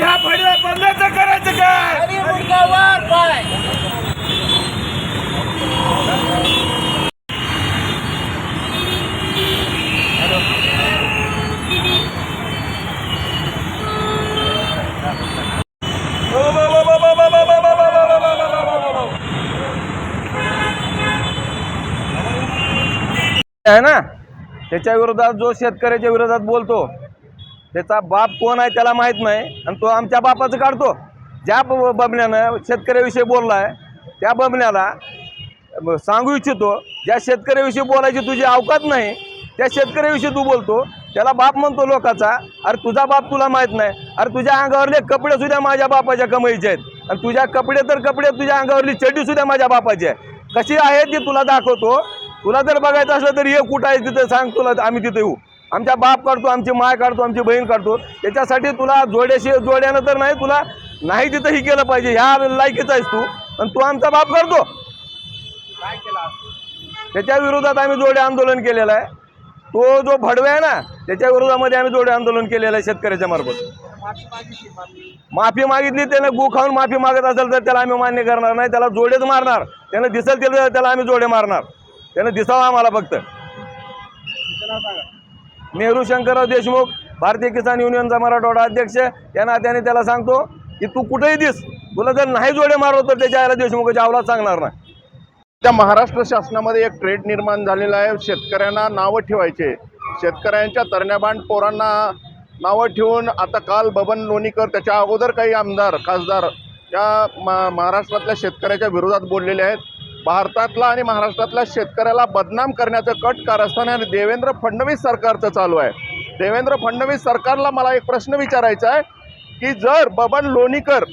ह्या फळीला तर करायचं काय? आहे ना? त्याच्या विरोधात जो शेतकऱ्याच्या विरोधात बोलतो त्याचा बाप कोण आहे त्याला माहीत नाही आणि तो आमच्या बापाचं काढतो. ज्या ब- बबण्यानं शेतकऱ्याविषयी बोलला आहे त्या बबण्याला सांगू इच्छितो ज्या शेतकऱ्याविषयी बोलायची तुझी अवकात नाही त्या शेतकऱ्याविषयी तू बोलतो त्याला बाप म्हणतो लोकाचा अरे तुझा बाप तुला माहीत नाही अरे तुझ्या अंगावरले कपडे सुद्धा माझ्या बापाच्या कमाईचे आहेत आणि तुझ्या कपडे तर कपडे तुझ्या अंगावरली चड्डी सुद्धा माझ्या बापाची आहे. कशी आहे ती तुला दाखवतो तुला जर बघायचं असलं तर ये कुठं आहे तिथं सांग तुला आम्ही तिथं येऊ. आमच्या बाप काढतो आमची माय काढतो आमची बहीण काढतो. त्याच्यासाठी तुला जोड्याशी जोड्यानं तर नाही तुला नाही तिथं ही केलं पाहिजे. ह्या लायकीचा आहेस तू. आणि तू आमचा बाप करतो. त्याच्या विरोधात आम्ही जोडे आंदोलन केलेलं आहे. तो जो भडवे आहे ना त्याच्या विरोधामध्ये आम्ही जोडे आंदोलन केलेलं आहे शेतकऱ्याच्या मार्फत. माफी मागितली त्याने गु खाऊन माफी मागत असेल तर त्याला आम्ही मान्य करणार नाही. त्याला जोडेच मारणार. त्यानं दिसेल त्याला त्याला आम्ही जोडे मारणार. त्यानं दिसावं आम्हाला फक्त. नेहरू शंकरराव देशमुख भारतीय किसान युनियनचा मराठवाडा अध्यक्ष या नात्याने त्याला सांगतो की तू कुठेही दिस तुला जर नाही जोडे मारलो तर त्याच्या आईला देशमुखाच्या आवलाच सांगणार नाही. त्या महाराष्ट्र शासनामध्ये एक ट्रेड निर्माण झालेला आहे. शेतकऱ्यांना नावं ठेवायचे. शेतकऱ्यांच्या तरण्याबांड पोरांना नावं ठेवून आता काल बबन लोणीकर त्याच्या अगोदर काही आमदार खासदार या मा महाराष्ट्रातल्या शेतकऱ्याच्या विरोधात बोललेले आहेत. भारतातला आणि महाराष्ट्रातल्या शेतकऱ्याला बदनाम करण्याचं कट कारस्थान आणि देवेंद्र फडणवीस सरकारचं चालू आहे. देवेंद्र फडणवीस सरकारला मला एक प्रश्न विचारायचा आहे की जर बबन लोणीकर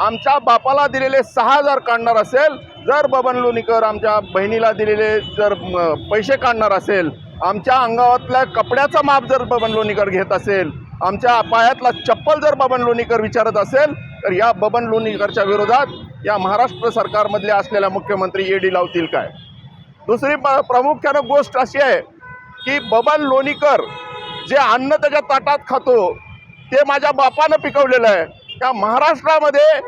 आमच्या बापाला दिलेले सहा हजार काढणार असेल जर बबन लोणीकर आमच्या बहिणीला दिलेले जर पैसे काढणार असेल आमच्या अंगावातल्या कपड्याचा माप जर बबन लोणीकर घेत असेल आमच्या पायातला चप्पल जर बबन लोणीकर विचारत असेल तर या बबन लोणीकरच्या विरोधात या महाराष्ट्र सरकारमधले असलेल्या मुख्यमंत्री ईडी लावतील काय? दुसरी प्रामुख्यानं गोष्ट अशी आहे की बबन लोणीकर जे अन्न त्याच्या ताटात खातो ते माझ्या बापानं पिकवलेलं आहे. त्या महाराष्ट्रामध्ये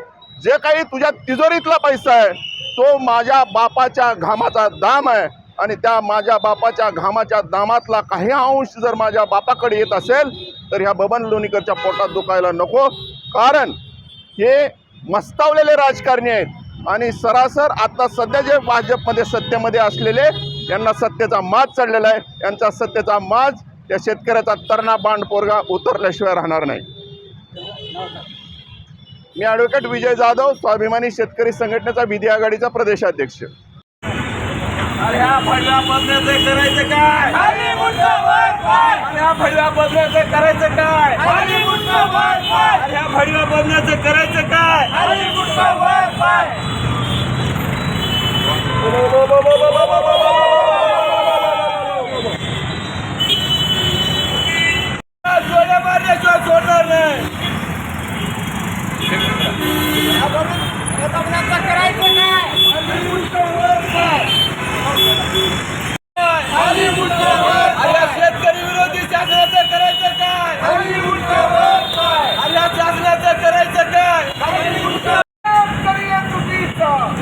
जे काही तुझ्या तिजोरीतला पैसा आहे तो माझ्या बापाच्या घामाचा दाम आहे. आणि त्या माझ्या बापाच्या घामाच्या दामातला काही अंश जर माझ्या बापाकडे येत असेल तर ह्या बबन लोणीकरच्या पोटात दुखायला नको. कारण हे मस्तावलेले राजकारणी आहेत. आणि सरासर आता सध्या जे भाजपमध्ये सत्तेमध्ये असलेले यांना सत्तेचा माज चढलेला आहे. यांचा सत्तेचा माज त्या शेतकऱ्याचा तरणा बांड पोरगा उतरल्याशिवाय राहणार नाही. मी ॲडव्होकेट विजय जाधव स्वाभिमानी शेतकरी संघटनेचा विधी आघाडीचा प्रदेशाध्यक्ष. अरे ह्या फडव्या बदल्याचं करायचं काय? अरे बदल्याचं करायचं भडव्या बदल्याचं करायचं काय? जोड्या सोडणार नाही? शेतकरी विरोधी शासनाचं करायचं काय? शासनाचं करायचं काय शेतकरी या चुकीचं.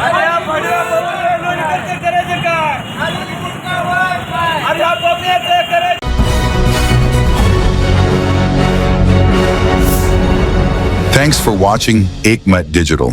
अरे या भडव्या बबनच्या लोणीकरचं करायचं काय अरे या बबन्याचं करायचं Thanks for watching Aikmat Digital.